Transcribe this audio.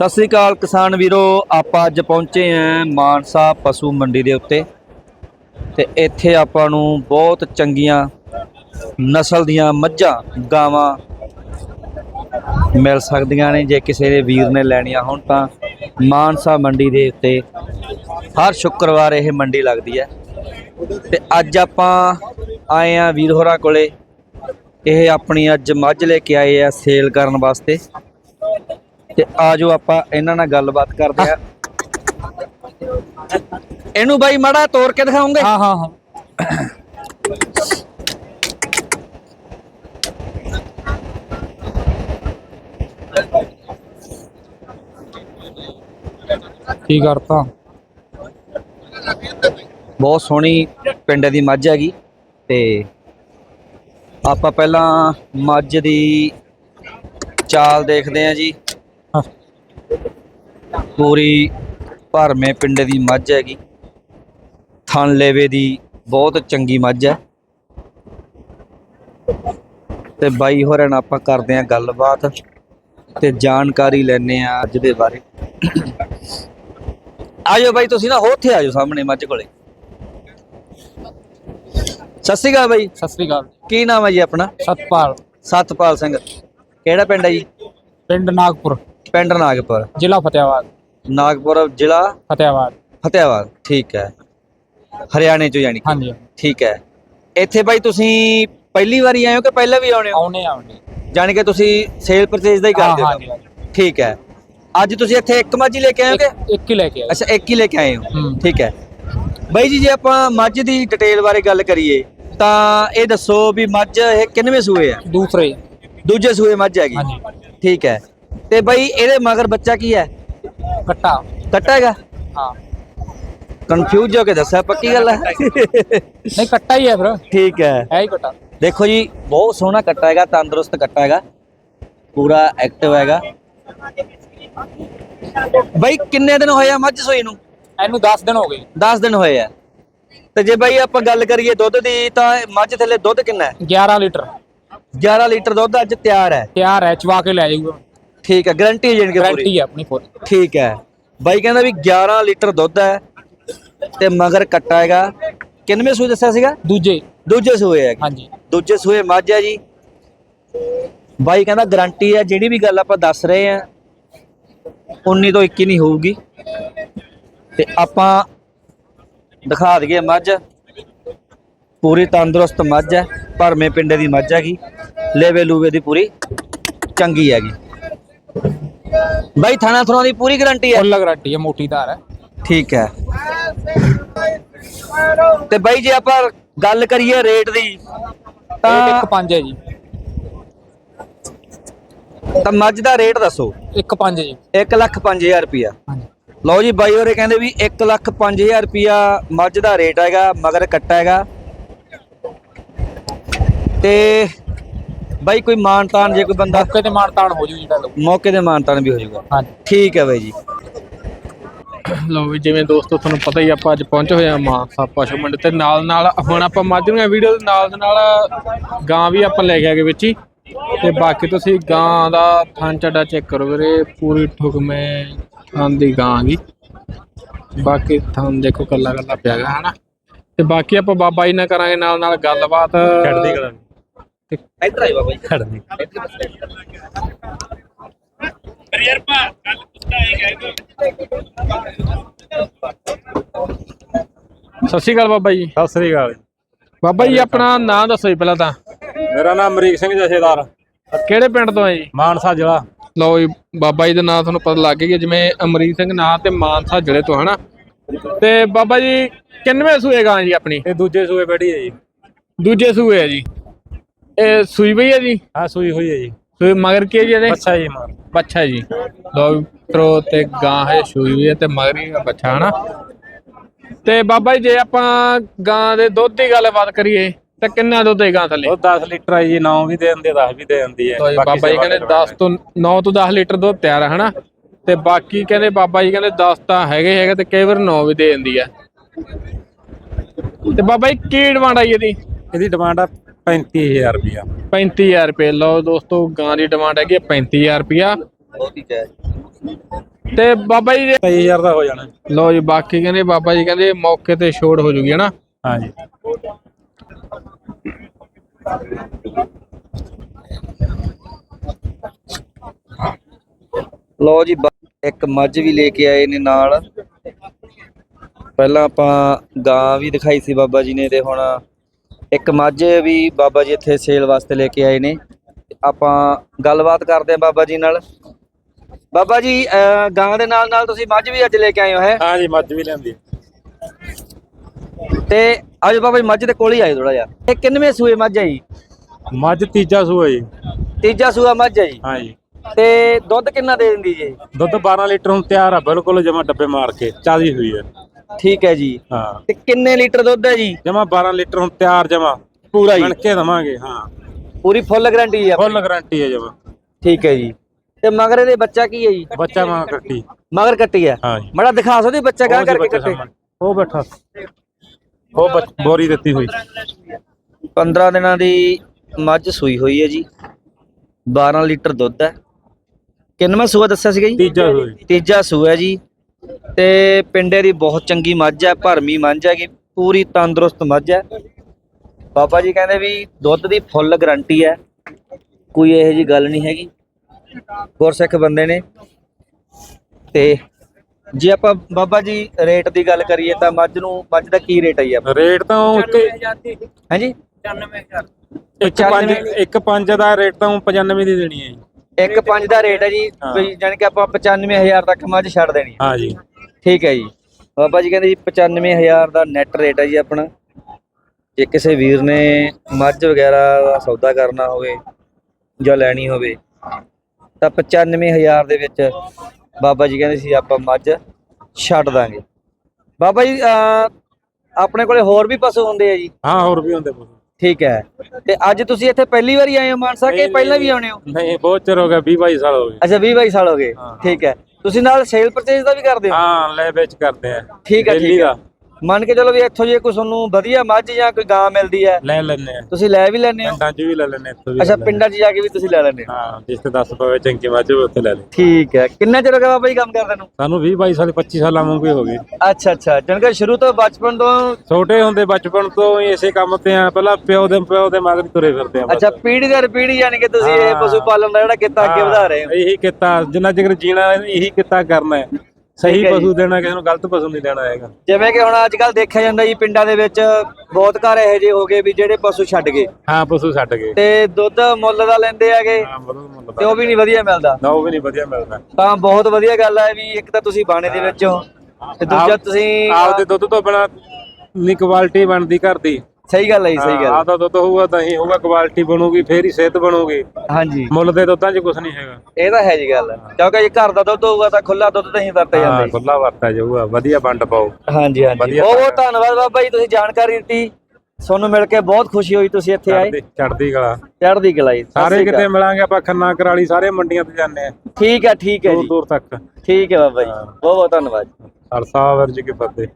ਸਤਿ ਸ੍ਰੀ ਅਕਾਲ ਕਿਸਾਨ ਵੀਰੋ, ਆਪਾਂ ਅੱਜ ਪਹੁੰਚੇ ਆਂ ਮਾਨਸਾ ਪਸ਼ੂ ਮੰਡੀ ਦੇ ਉੱਤੇ ਤੇ ਇੱਥੇ ਆਪਾਂ ਨੂੰ ਬਹੁਤ ਚੰਗੀਆਂ ਨਸਲ ਦੀਆਂ ਮੱਝਾਂ, ਗਾਵਾਂ ਮਿਲ ਸਕਦੀਆਂ ਨੇ, ਜੇ ਕਿਸੇ ਦੇ ਵੀਰ ਨੇ ਲੈਣੀਆਂ ਹੋਣ ਤਾਂ ਮਾਨਸਾ ਮੰਡੀ ਦੇ ਉੱਤੇ ਹਰ ਸ਼ੁੱਕਰਵਾਰ ਇਹ ਮੰਡੀ ਲੱਗਦੀ ਹੈ। ਤੇ ਅੱਜ ਆਪਾਂ ਆਏ ਆ ਵੀਰ ਹੋਰਾਂ ਕੋਲੇ, ਇਹ ਆਪਣੀ ਅੱਜ ਮੱਝ ਲੈ ਕੇ ਆਏ ਆ ਸੇਲ ਕਰਨ ਵਾਸਤੇ। ਤੇ ਆਜੋ ਆਪਾਂ ਇਹਨਾਂ ਨਾਲ ਗੱਲਬਾਤ ਕਰਦੇ ਆ। ਇਹਨੂੰ ਬਾਈ ਮਾੜਾ ਤੋੜ ਕੇ ਦਿਖਾਉਂਗੇ? ਹਾਂ ਹਾਂ ਹਾਂ। ਕੀ ਕਰਤਾ? ਬਹੁਤ ਸੋਹਣੀ ਪਿੰਡ ਦੀ ਮੱਝ ਹੈਗੀ ਤੇ ਆਪਾਂ ਪਹਿਲਾਂ ਮੱਝ ਦੀ ਚਾਲ ਦੇਖਦੇ ਆ ਜੀ। ਪੂਰੀ ਭਰਮੇ ਪਿੰਡ ਦੀ ਮੱਝ ਹੈਗੀ। ਥਣ ਲੇਵੇ ਦੀ ਬਹੁਤ ਚੰਗੀ ਮੱਝ ਹੈ। ਤੇ ਬਾਈ ਹੋਰਾਂ ਨਾਲ ਆਪਾਂ ਕਰਦੇ ਆ ਗੱਲਬਾਤ ਤੇ ਜਾਣਕਾਰੀ ਲੈਣੇ ਆ ਅੱਜ ਦੇ ਬਾਰੇ। ਆਜੋ ਬਾਈ ਤੁਸੀਂ ਨਾ ਉੱਥੇ ਆਜੋ ਸਾਹਮਣੇ ਮੱਝ ਕੋਲੇ। ਸਤਿ ਸ਼੍ਰੀ ਅਕਾਲ ਬਾਈ। ਸਤਿ ਸ੍ਰੀ ਅਕਾਲ। ਕੀ ਨਾਮ ਹੈ ਜੀ ਆਪਣਾ? ਸਤਪਾਲ। ਸਤਪਾਲ ਸਿੰਘ। ਕਿਹੜਾ ਪਿੰਡ ਹੈ ਜੀ? ਪਿੰਡ ਨਾਗਪੁਰ। ਪਿੰਡ ਨਾਗਪੁਰ। ਜ਼ਿਲ੍ਹਾ ਫਤਿਆਬਾਦ ਨਾਗਪੁਰ ਜ਼ਿਲ੍ਹਾ ਫਤਿਆਬਾਦ ਫਤਿਆਬਾਦ ਠੀਕ ਹੈ। ਹਰਿਆਣੇ ਚੋਂ ਯਾਨੀ ਕਿ। ਹਾਂਜੀ। ਠੀਕ ਹੈ। ਇੱਥੇ ਬਾਈ ਤੁਸੀਂ ਪਹਿਲੀ ਵਾਰੀ ਆਏ ਹੋ ਕਿ ਪਹਿਲਾਂ ਵੀ ਆਉਣੇ ਹੋ? ਆਉਣੇ ਆਉਣੇ ਜਾਣੀ ਕਿ ਤੁਸੀਂ ਸੇਲ ਪਰਚੇਜ਼ ਦਾ ਹੀ ਕਰਦੇ ਹਾਂ, ਹਾਂਜੀ, ਠੀਕ ਹੈ। ਅੱਜ ਤੁਸੀਂ ਇੱਥੇ ਇੱਕ ਮੱਝ ਹੀ ਲੈ ਕੇ ਆਏ ਹੋ ਕਿ? ਇੱਕ- ਇੱਕ ਹੀ ਲੈ ਕੇ ਆਏ। ਅੱਛਾ ਇੱਕ ਹੀ ਲੈ ਕੇ ਆਏ ਹੋ। ਹੂੰ। ਠੀਕ ਹੈ। ਬਾਈ ਜੀ ਜੇ ਆਪਾਂ ਮੱਝ ਦੀ ਡਿਟੇਲ ਬਾਰੇ ਗੱਲ ਕਰੀਏ ਤਾਂ ਇਹ ਦੱਸੋ ਵੀ ਮੱਝ ਇਹ ਕਿੰਨਵੇਂ ਸੂਏ ਆ? ਦੂਸਰੇ। ਦੂਜੇ ਸੂਏ ਮੱਝ ਹੈਗੀ। ਹਾਂਜੀ। ਠੀਕ ਹੈ। ਤੇ ਬਾਈ ਇਹਦੇ ਮਗਰ ਬੱਚਾ ਕੀ ਹੈ? ਕੱਟਾ। ਕੱਟਾ ਹੈਗਾ? ਹਾਂ। ਕਨਫਿਊਜ਼ ਹੋ ਕੇ ਦੱਸਿਆ ਪੱਕੀ ਗੱਲ ਹੈ? ਨਹੀਂ ਕੱਟਾ ਹੀ ਹੈ ਫਿਰ। ਠੀਕ ਹੈ। ਹੈ ਹੀ ਕੱਟਾ। ਦੇਖੋ ਜੀ ਬਹੁਤ ਸੋਹਣਾ ਕੱਟਾ ਹੈਗਾ ਤੰਦਰੁਸਤ ਕੱਟਾ ਹੈਗਾ। ਪੂਰਾ ਐਕਟਿਵ ਹੈਗਾ। ਬਾਈ ਕਿੰਨੇ ਦਿਨ ਹੋਏ ਆ ਮੱਝ ਸੂਈ ਨੂੰ? ਇਹਨੂੰ 10 ਦਿਨ ਹੋ ਗਏ। 10 ਦਿਨ ਹੋਏ ਆ। ਤੇ ਜੇ ਬਾਈ ਆਪਾਂ ਗੱਲ ਕਰੀਏ ਦੁੱਧ ਦੀ ਤਾਂ ਮੱਝ ਥੱਲੇ ਦੁੱਧ ਕਿੰਨਾ ਹੈ? 11 ਲੀਟਰ। 11 ਲੀਟਰ ਦੁੱਧ ਅੱਜ ਤਿਆਰ ਹੈ। ਤਿਆਰ ਹੈ ਚਵਾ ਕੇ ਲੈ ਜਾਊਗਾ। ਠੀਕ ਹੈ ਗਾਰੰਟੀ ਜਣ ਕੇ ਪੂਰੀ? ਗਾਰੰਟੀ ਹੈ ਆਪਣੀ ਫੁੱਲ ਠੀਕ ਹੈ। ਬਾਈ ਕਹਿੰਦਾ ਵੀ 11 ਲੀਟਰ ਦੁੱਧ ਹੈ ਤੇ ਮਗਰ ਕੱਟਾ ਹੈਗਾ। ਕਿੰਨਵੇਂ ਸੂਏ ਦੱਸਿਆ ਸੀਗਾ? ਦੂਜੇ। ਦੂਜੇ ਸੂਏ ਹੈ। ਹਾਂਜੀ। ਦੂਜੇ ਸੂਏ ਮੱਝ ਹੈ ਜੀ। ਬਾਈ ਕਹਿੰਦਾ ਗਾਰੰਟੀ ਹੈ ਜਿਹੜੀ ਵੀ ਗੱਲ ਆਪਾਂ ਦੱਸ ਰਹੇ ਆ 19 ਤੋਂ 21 ਨਹੀਂ ਹੋਊਗੀ। ਤੇ ਆਪਾਂ ਦਿਖਾ ਦਈਏ ਮੱਝ। ਪੂਰੀ ਤੰਦਰੁਸਤ ਮੱਝ ਹੈ ਭਰਮੇ ਪਿੰਡੇ ਦੀ ਮੱਝ ਹੈਗੀ। ਲੇਵੇ ਲੂਵੇ ਦੀ ਪੂਰੀ ਚੰਗੀ ਹੈਗੀ। ਬਾਈ ਥਾਣਾ ਥੁਣਾ ਦੀ ਪੂਰੀ ਗਾਰੰਟੀ ਹੈ? ਫੁੱਲ ਗਾਰੰਟੀ ਹੈ ਮੋਟੀ ਧਾਰ ਹੈ। ਠੀਕ ਹੈ। ਤੇ ਬਾਈ ਜੇ ਆਪਾਂ ਗੱਲ ਕਰੀਏ ਰੇਟ ਦੀ ਰੇਟ ਤਾਂ ਇੱਕ ਪੰਜ ਹੈ ਜੀ। ਤਾਂ ਮੱਝ ਦਾ ਰੇਟ ਦੱਸੋ। ਇੱਕ ਪੰਜ ਜੀ। 1 ਲੱਖ 5000 ਰੁਪਿਆ ਹਾਂਜੀ। ਲਓ ਜੀ ਬਾਈ ਹੋਰੇ ਕਹਿੰਦੇ ਵੀ 1 ਲੱਖ 5000 ਰੁਪਿਆ ਮੱਝ ਦਾ ਰੇਟ ਹੈਗਾ ਮਗਰ ਕੱਟਾ ਹੈਗਾ। ਤੇ ਬਾਈ ਕੋਈ ਮਾਨਤਾਨ ਜੇ ਕੋਈ ਬੰਦਾ ਮੌਕੇ ਤੇ ਮਾਨ ਤਾਨ ਹੋ ਜੂ ਜਿਹੜਾ ਲਓ ਮੌਕੇ ਤੇ ਮਾਨਤਾਨ ਵੀ ਹੋ ਜਾਊਗਾ ਹਾਂਜੀ। ਠੀਕ ਹੈ ਬਾਈ ਜੀ। ਲੋ ਵੀ ਜਿਵੇਂ ਦੋਸਤੋ ਤੁਹਾਨੂੰ ਪਤਾ ਹੀ ਆ, ਆਪਾਂ ਅੱਜ ਪਹੁੰਚੇ ਹੋਏ ਆ ਮਾਨਸਾ ਪਸ਼ੂ ਮੰਡੀ ਤੇ। ਨਾਲ ਨਾਲ ਹੁਣ ਆਪਾਂ ਮੱਝ ਦੀਆਂ ਵੀਡੀਓ ਦੇ ਨਾਲ ਦੇ ਨਾਲ ਗਾਂ ਵੀ ਆਪਾਂ ਲੈ ਕੇ ਆਗੇ ਵਿੱਚ ਹੀ। ਤੇ ਬਾਕੀ ਤੁਸੀਂ ਗਾਂ ਦਾ ਥਣ ਚੱਡਾ ਚੈੱਕ ਕਰੋ ਵੀਰੇ ਪੂਰੀ ਠੁਕਮੇ ਥਣ ਦੀ ਗਾਂ ਦੀ ਬਾਕੀ ਥਣ ਦੇਖੋ ਕੱਲਾ ਕੱਲਾ ਪਿਆ ਗਾ ਹਨਾ। ਤੇ ਬਾਕੀ ਆਪਾਂ ਬਾਬਾ ਜੀ ਨਾਲ ਕਰਾਂਗੇ ਨਾਲ ਨਾਲ ਗੱਲਬਾਤ। ਚੜਦੀ ਕਰਾਂ ਇੱਧਰ ਆਈ ਬਾਬਾ ਜੀ। ਖੜਨੀ ਸਤਿ ਸ਼੍ਰੀ ਅਕਾਲ ਬਾਬਾ ਜੀ। ਸਤਿ ਸ੍ਰੀ ਅਕਾਲ। ਬਾਬਾ ਜੀ ਆਪਣਾ ਨਾਮ ਦੱਸੋ ਜੀ ਪਹਿਲਾਂ ਤਾਂ। ਮੇਰਾ ਨਾਮ ਅਮਰੀਕ ਸਿੰਘ ਜਥੇਦਾਰ। ਕਿਹੜੇ ਪਿੰਡ ਤੋਂ ਹੈ ਜੀ? ਮਾਨਸਾ ਜ਼ਿਲ੍ਹਾ। ਲਓ ਜੀ ਬਾਬਾ ਜੀ ਦਾ ਨਾਮ ਤੁਹਾਨੂੰ ਪਤਾ ਲੱਗ ਗਿਆ ਜਿਵੇਂ ਅਮਰੀਕ ਸਿੰਘ ਨਾਂ ਤੇ ਮਾਨਸਾ ਜ਼ਿਲ੍ਹੇ ਤੋਂ ਹਨਾ? ਤੇ ਬਾਬਾ ਜੀ ਕਿੰਨਵੇਂ ਸੂਏ ਗਾਂ ਜੀ ਆਪਣੀ? ਇਹ ਦੂਜੇ ਸੂਏ ਬੈਠੀ ਹੈ ਜੀ। ਦੂਜੇ ਸੂਏ ਹੈ ਜੀ। ਇਹ ਸੂਈ ਪਈ ਹੈ ਜੀ? ਹਾਂ ਸੂਈ ਹੋਈ ਹੈ ਜੀ। ਸੂਈ ਮਗਰ ਕੀ ਹੈ ਜੀ ਇਹਦੇ? ਜੀ ਮਾਨ ਬੱਚਾ ਜੀ। ਮਿੱਤਰੋ ਤੇ ਗਾਂ ਹੈ ਸੂਈ ਹੋਈ ਹੈ ਤੇ ਮਗਰ ਹੀ ਬੱਚਾ ਹਨਾ? ਤੇ ਬਾਬਾ ਜੀ ਜੇ ਆਪਾਂ ਗਾਂ ਦੇ ਦੁੱਧ ਦੀ ਗੱਲਬਾਤ ਕਰੀਏ ਤਾਂ ਕਿੰਨਾ ਦੁੱਧ ਹੈ ਗਾਂ ਥੱਲੇ? ਉਹ 10 ਲੀਟਰ ਹੈ ਜੀ 9 ਵੀ ਦੇ ਦਿੰਦੀ ਹੈ 10 ਵੀ ਦੇ ਦਿੰਦੀ ਹੈ। ਬਾਬਾ ਜੀ ਕਹਿੰਦੇ ਕਰਵਾਉਣੀ 10 ਤੋਂ 9 ਤੋਂ 10 ਲੀਟਰ ਦੁੱਧ ਤਿਆਰ ਹੈ ਹਨਾ? ਤੇ ਬਾਕੀ ਕਹਿੰਦੇ ਬਾਬਾ ਜੀ ਕਹਿੰਦੇ 10 ਤਾਂ ਹੈਗੇ ਹੈਗੇ ਤੇ ਕਈ ਵਾਰ 9 ਵੀ ਦੇ ਦਿੰਦੀ ਆ ਤੇ ਬਾਬਾ ਜੀ ਕੀ ਡਿਮਾਂਡ ਆਈ ਇਹਦੀ? ਇਹਦੀ ਡਿਮਾਂਡ ਆ 35000 ਰੁਪਇਆ। 35000 ਰੁਪਏ। ਲਓ ਦੋਸਤੋ ਗਾਂ ਦੀ ਡਿਮਾਂਡ ਹੈਗੀ ਹੈ 35000 ਰੁਪਇਆ। ਬਹੁਤ ਹੀ ਜਾਇਜ਼ ਤੇ ਬਾਬਾ ਜੀ 23000 ਦਾ ਹੋ ਜਾਣਾ। ਲੋ ਜੀ ਬਾਕੀ ਕਹਿੰਦੇ ਬਾਬਾ ਜੀ ਕਹਿੰਦੇ ਮੌਕੇ ਤੇ ਛੋੜ ਹੋ ਜੂਗੀ ਹਨਾ? ਹਾਂਜੀ। ਲਓ ਜੀ ਇੱਕ ਮੱਝ ਵੀ ਲੈ ਕੇ ਆਏ ਨੇ ਨਾਲ। ਪਹਿਲਾਂ ਆਪਾਂ ਗਾਂ ਵੀ ਦਿਖਾਈ ਸੀ ਬਾਬਾ ਜੀ ਨੇ ਤੇ ਹੁਣ ਇੱਕ ਮੱਝ ਵੀ ਬਾਬਾ ਜੀ ਇੱਥੇ ਸੇਲ ਵਾਸਤੇ ਲੈ ਕੇ ਆਏ ਨੇ। ਆਪਾਂ ਗੱਲਬਾਤ ਕਰਦੇ ਹਾਂ ਬਾਬਾ ਜੀ ਨਾਲ। ਬਾਬਾ ਜੀ ਗਾਂ ਦੇ ਨਾਲ ਨਾਲ ਤੁਸੀਂ ਮੱਝ ਵੀ ਅੱਜ ਲੈ ਕੇ ਆਏ ਹੋ ਹੈ? ਹਾਂਜੀ ਮੱਝ ਵੀ ਲੈਂਦੀ ਤੇ ਅੱਜ ਬਾਬਾ ਜੀ ਮੱਝ ਦੇ ਕੋਲ ਹੀ ਆਏ ਥੋੜਾ ਜਿਹਾ। ਇਹ ਕਿੰਨਵੇਂ ਸੂਏ ਮੱਝ ਹੈ ਜੀ? ਮੱਝ ਤੀਜਾ ਸੂਆ ਜੀ। ਤੀਜਾ ਸੂਆ ਮੱਝ ਹੈ ਜੀ? ਹਾਂਜੀ ਤੇ ਦੁੱਧ ਕਿੰਨਾ ਦੇ ਦਿੰਦੀ ਜੀ? ਦੁੱਧ 12 ਲੀਟਰ ਹੁਣ ਤਿਆਰ ਆ ਬਿਲਕੁਲ ਜਮਾ ਡੱਬੇ ਮਾਰ ਕੇ ਚਾਦੀ ਹੋਈ ਹੈ ਠੀਕ ਹੈ ਜੀ। ਹਾਂ। ਤੇ ਕਿੰਨੇ ਲੀਟਰ ਦੁੱਧ ਹੈ ਜੀ? ਜਮਾ 12 ਲੀਟਰ ਹੁਣ ਤਿਆਰ ਜਮਾ। ਪੂਰਾ ਬਣ ਜੀ। ਕੇ ਦਵਾਂਗੇ ਹਾਂ। ਪੂਰੀ ਫੁੱਲ ਗਾਰੰਟੀ ਹੈ। ਫੁੱਲ ਗਾਰੰਟੀ ਹੈ ਜਮਾ। ਠੀਕ ਹੈ ਜੀ। ਤੇ ਮਗਰ ਇਹਦੇ ਬੱਚਾ ਕੀ ਹੈ ਜੀ? ਬੱਚਾ ਮਾਂ ਕੱਟੀ। ਮਗਰ ਕੱਟੀ ਹੈ। ਹਾਂਜੀ ਮੜਾ ਦਿਖਾ ਸਕਦੇ ਬੱਚਾ ਜੀ ਕਰਕੇ ਕੱਟੇ। ਉਹ ਬੈਠਾ। ਉਹ ਬੋਰੀ ਦਿੱਤੀ ਹੋਈ। 15 ਦਿਨਾਂ ਦੀ ਮੱਝ ਸੂਈ ਹੋਈ ਹੈ ਜੀ। 12 ਲੀਟਰ ਦੁੱਧ ਹੈ। ਕਿੰਨਵਾਂ ਸੂਆ ਦੱਸਿਆ ਸੀਗਾ ਜੀ। ਤੀਜਾ ਸੂਆ। ਜੀ। ਤੇ ਪਿੰਡੇ ਦੀ ਬਹੁਤ ਚੰਗੀ ਮੱਝ ਹੈ ਭਰਮੀ ਮੱਝ ਹੈਗੀ ਪੂਰੀ ਤੰਦਰੁਸਤ ਮੱਝ ਹੈ। ਬਾਬਾ ਜੀ ਕਹਿੰਦੇ ਵੀ ਦੁੱਧ ਦੀ ਫੁੱਲ ਗਾਰੰਟੀ ਹੈ ਕੋਈ ਇਹੋ ਜੀ ਗੱਲ ਨਹੀਂ ਹੈਗੀ। ਗੁਰਸਿੱਖ ਬੰਦੇ ਨੇ। ਤੇ ਜੇ ਆਪਾਂ ਬਾਬਾ ਜੀ ਰੇਟ ਦੀ ਗੱਲ ਕਰੀਏ ਤਾਂ ਮੱਝ ਨੂੰ ਮੱਝ ਦਾ ਕੀ ਰੇਟ ਹੈ ਜੀ ਆਪਣਾ ਰੇਟ ਤਾਂ ਇੱਕ ਹਾਂਜੀ? ਇੱਕ ਪੰਜ ਇੱਕ ਪੰਜ ਦਾ ਰੇਟ ਤਾਂ ਉਹ 95 ਦੀ ਦੇਣੀ ਹੈ ਜੀ। ਇੱਕ ਪੰਜ ਦਾ ਰੇਟ ਹੈ ਜੀ ਹਾਂ। ਜਾਣੀ ਕਿ ਆਪਾਂ 95000 ਤੱਕ ਮੱਝ ਛੱਡ ਦੇਣੀ ਹੈ। ਹਾਂ ਜੀ। ਠੀਕ ਹੈ ਜੀ। ਬਾਬਾ ਜੀ ਕਹਿੰਦੇ ਜੀ 95000 ਦਾ ਨੈਟ ਰੇਟ ਹੈ ਜੀ ਆਪਣਾ। ਜੇ ਕਿਸੇ ਵੀਰ ਨੇ ਮੱਝ ਵਗੈਰਾ ਦਾ ਸੌਦਾ ਕਰਨਾ ਹੋਵੇ ਜਾਂ ਲੈਣੀ ਹੋਵੇ ਤਾਂ 95000 ਦੇ ਵਿੱਚ ਬਾਬਾ ਜੀ ਕਹਿੰਦੇ ਸੀ ਆਪਾਂ ਮੱਝ ਛੱਡ ਦਾਂਗੇ। ਬਾਬਾ ਜੀ ਆਪਣੇ ਕੋਲੇ ਹੋਰ ਵੀ ਪਸ਼ੂ ਹੁੰਦੇ ਆ ਜੀ? ਹਾਂ ਹੋਰ ਵੀ ਹੁੰਦੇ ਪਸ਼ੂ। ਠੀਕ ਹੈ। ਤੇ ਅੱਜ ਤੁਸੀਂ ਇੱਥੇ ਪਹਿਲੀ ਵਾਰੀ ਆਏ ਹੋ ਮਾਨਸਾ ਕਿ ਪਹਿਲਾਂ ਵੀ। ਆਉਣੇ ਹੋ? ਨਹੀਂ ਬਹੁਤ ਚਿਰ ਹੋ ਗਿਆ 20 22 ਸਾਲ ਹੋ ਗਏ। ਅੱਛਾ 20 22 ਸਾਲ ਹੋ ਗਏ। ਠੀਕ ਹੈ। ਤੁਸੀਂ ਨਾਲ ਸੇਲ ਪਰਚੇਜ ਦਾ ਵੀ ਕਰਦੇ ਹੋ? ਹਾਂ ਲੈ ਵੇਚ ਕਰਦੇ ਆ। ਠੀਕ ਹੈ ਠੀਕ ਹੈ ਮੰਨ ਕੇ ਚਲੋ ਵੀ ਇੱਥੋਂ ਜੇ ਕੋਈ ਤੁਹਾਨੂੰ ਵਧੀਆ ਮੱਝ ਜਾਂ ਕੋਈ ਗਾਂ ਮਿਲਦੀ ਹੈ ਲੈ ਲੈਣੇ ਆ ਤੁਸੀਂ ਲੈ ਵੀ ਲੈਂਦੇ ਹੋ? ਪਿੰਡਾਂ 'ਚ ਵੀ ਲੈ ਲੈਣੇ ਇੱਥੋਂ ਵੀ ਅੱਛਾ ਪਿੰਡਾਂ 'ਚ ਜਾ ਕੇ ਵੀ ਤੁਸੀਂ ਲੈ ਲੈਂਦੇ ਹੋ? ਹਾਂ ਜਿਸ ਤੇ 10 ਪਵੇ ਚੰਗੀ ਮੱਝ ਹੋਵੇ ਉੱਥੇ ਲੈ ਲੈ ਠੀਕ ਹੈ। ਕਿੰਨਾ ਚਿਰ ਹੋ ਗਿਆ ਬਾਬਾ ਜੀ ਕੰਮ ਕਰਦੇ ਨੂੰ? ਸਾਨੂੰ 20 22 ਸਾਲ 25 ਸਾਲਾਂ ਵਾਂਗੂ ਹੀ ਹੋ ਗਏ। ਅੱਛਾ ਅੱਛਾ। ਜਨਕ ਸ਼ੁਰੂ ਤੋਂ ਬਚਪਨ ਤੋਂ ਛੋਟੇ ਹੁੰਦੇ ਬਚਪਨ ਤੋਂ ਹੀ ਇਸੇ ਕੰਮ ਤੇ ਆ। ਪਹਿਲਾਂ ਪਿਓ ਦੇ ਪਿਓ ਦੇ ਮਗਰ ਤੁਰੇ ਫਿਰਦੇ ਆ ਬਸ। ਅੱਛਾ ਪੀੜ੍ਹੀ ਦਰ ਪੀੜ੍ਹੀ ਯਾਨੀ ਕਿ ਤੁਸੀਂ ਇਹ ਹਾਂ। ਪਸ਼ੂ ਪਾਲਣ ਦਾ ਜਿਹੜਾ ਕਿੱਤਾ ਅੱਗੇ ਵਧਾ ਰਹੇ ਹੋ। ਇਹੀ ਕੀਤਾ ਜਿੰਨਾ ਚਿਰ ਜੀਣਾ ਇਹੀ ਕੀਤਾ ਕਰਨਾ ਹੈ। ਸਹੀ। ਪਸ਼ੂ ਦੇਣਾ ਕਿਸੇ ਨੂੰ ਗਲਤ ਪਸ਼ੂ ਨਹੀਂ ਦੇਣਾ ਹੈਗਾ। ਜਿਵੇਂ ਕਿ ਹੁਣ ਅੱਜ ਕੱਲ ਦੇਖਿਆ ਜਾਂਦਾ ਜੀ ਪਿੰਡਾਂ ਦੇ ਵਿੱਚ ਬਹੁਤ ਘਰ ਇਹੋ ਜਿਹੇ ਹੋ ਗਏ ਵੀ ਜਿਹੜੇ ਪਸ਼ੂ ਛੱਡ ਗਏ। ਹਾਂ ਪਸ਼ੂ ਛੱਡ ਗਏ। ਤੇ ਦੁੱਧ ਮੁੱਲ ਦਾ ਲੈਂਦੇ ਹੈਗੇ ਹਾਂ ਬਰੋ ਮੁੱਲ ਤੇ ਉਹ ਵੀ ਨਹੀਂ ਵਧੀਆ ਮਿਲਦਾ। ਨਾ ਉਹ ਵੀ ਨਹੀਂ ਵਧੀਆ ਮਿਲਦਾ। ਤਾਂ ਬਹੁਤ ਵਧੀਆ ਗੱਲ ਹੈ ਵੀ ਇੱਕ ਤਾਂ ਤੁਸੀਂ ਬਾਣੇ ਦੇ ਵਿੱਚ ਹੋ ਤੇ ਦੂਜਾ ਤੁਸੀਂ ਆਪਦੇ ਦੁੱਧ ਤੋਂ ਬਿਨਾ ਨਹੀਂ ਕੁਆਲਿਟੀ ਬਣਦੀ ਘਰ ਦੀ। ਸਹੀ ਗੱਲ ਹੈ ਜੀ ਸਹੀ ਗੱਲ ਆਪਦਾ ਦੁੱਧ ਹੋਊਗਾ ਤਾਂ ਹੀ ਹੋਊਗਾ ਕੁਆਲਿਟੀ ਬਣੂਗੀ ਫੇਰ ਹੀ ਸਿਹਤ ਬਣੂਗੀ। ਹਾਂਜੀ। ਮੁੱਲ ਦੇ ਦੁੱਧਾਂ 'ਚ ਕੁਝ ਨਹੀਂ ਹੈਗਾ। ਇਹ ਤਾਂ ਹੈ ਜੀ ਗੱਲ। ਕਿਉਂਕਿ ਜੇ ਘਰ ਦਾ ਦੁੱਧ ਹੋਊਗਾ ਤਾਂ ਖੁੱਲਾ ਦੁੱਧ ਤਾਂ ਹੀ ਵਰਤਿਆ ਜਾਂਦਾ ਹਾਂ ਜੀ। ਖੁੱਲਾ ਵਰਤਾ ਜਾਊਗਾ ਵਧੀਆ ਵੰਡ ਪਾਓ। ਹਾਂਜੀ ਹਾਂਜੀ। ਵਧੀਆ ਬਹੁਤ ਬਹੁਤ ਧੰਨਵਾਦ ਬਾਬਾ ਜੀ ਤੁਸੀਂ ਜਾਣਕਾਰੀ ਦਿੱਤੀ। ਤੁਹਾਨੂੰ ਮਿਲ ਕੇ ਬਹੁਤ ਖੁਸ਼ੀ ਹੋਈ ਤੁਸੀਂ ਇੱਥੇ ਆਏ। ਚੜਦੀ ਚੜਦੀ ਕਲਾ। ਚੜ੍ਹਦੀ ਕਲਾ ਜੀ ਸਤਿ ਸਾਰੇ ਸ੍ਰੀ ਕਿਤੇ। ਮਿਲਾਂਗੇ ਆਪਾਂ ਖੰਨਾ ਕਰਾਲੀ ਸਾਰੇ ਮੰਡੀਆਂ ਤੇ ਜਾਂਦੇ ਆ ਠੀਕ ਹੈ ਠੀਕ ਹੈ ਦੂਰ ਜੀ। ਦੂਰ ਤੱਕ। ਠੀਕ ਹੈ ਬਾਬਾ ਜੀ। ਬਹੁਤ ਬਹੁਤ ਧੰਨਵਾਦ ਖਾਲਸਾ ਵਰਜ ਕੀ ਫਤਿਹ।